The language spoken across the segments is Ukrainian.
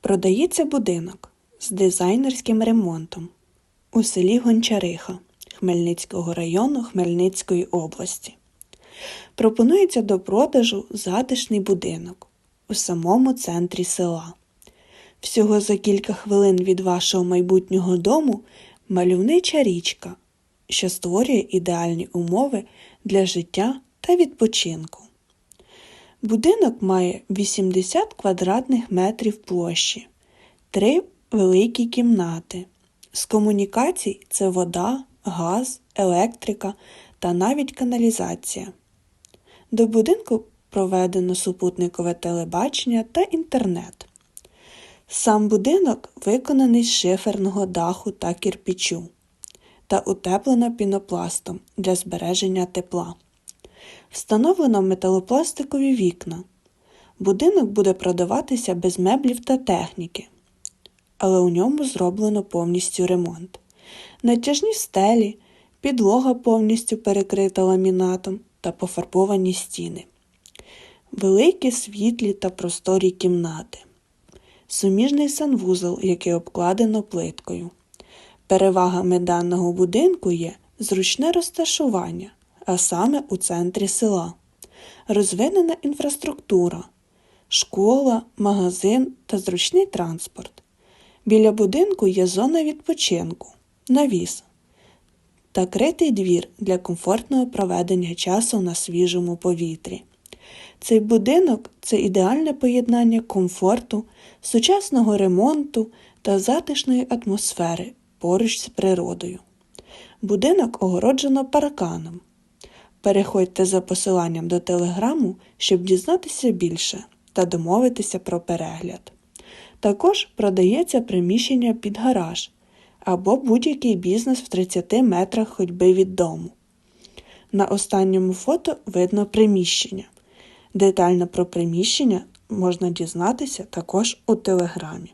Продається будинок з дизайнерським ремонтом у селі Гончариха Хмельницького району Хмельницької області. Пропонується до продажу затишний будинок у самому центрі села. Всього за кілька хвилин від вашого майбутнього дому мальовнича річка, що створює ідеальні умови для життя та відпочинку. Будинок має 80 квадратних метрів площі, три великі кімнати. З комунікацій це вода, газ, електрика та навіть каналізація. До будинку проведено супутникове телебачення та інтернет. Сам будинок виконаний з шиферного даху та кірпічу та утеплено пінопластом для збереження тепла. Встановлено металопластикові вікна. Будинок буде продаватися без меблів та техніки, але у ньому зроблено повністю ремонт. Натяжні стелі, підлога повністю перекрита ламінатом та пофарбовані стіни. Великі світлі та просторі кімнати. Суміжний санвузол, який обкладено плиткою. Перевагами даного будинку є зручне розташування, а саме у центрі села, розвинена інфраструктура, школа, магазин та зручний транспорт. Біля будинку є зона відпочинку, навіс та критий двір для комфортного проведення часу на свіжому повітрі. Цей будинок це ідеальне поєднання комфорту, сучасного ремонту та затишної атмосфери поруч з природою. Будинок огороджено парканом. Переходьте за посиланням до телеграму, щоб дізнатися більше та домовитися про перегляд. Також продається приміщення під гараж або будь-який бізнес в 30 метрах ходьби від дому. На останньому фото видно приміщення. Детально про приміщення можна дізнатися також у телеграмі.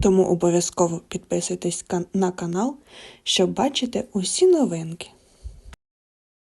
Тому обов'язково підписуйтесь на канал, щоб бачити усі новинки.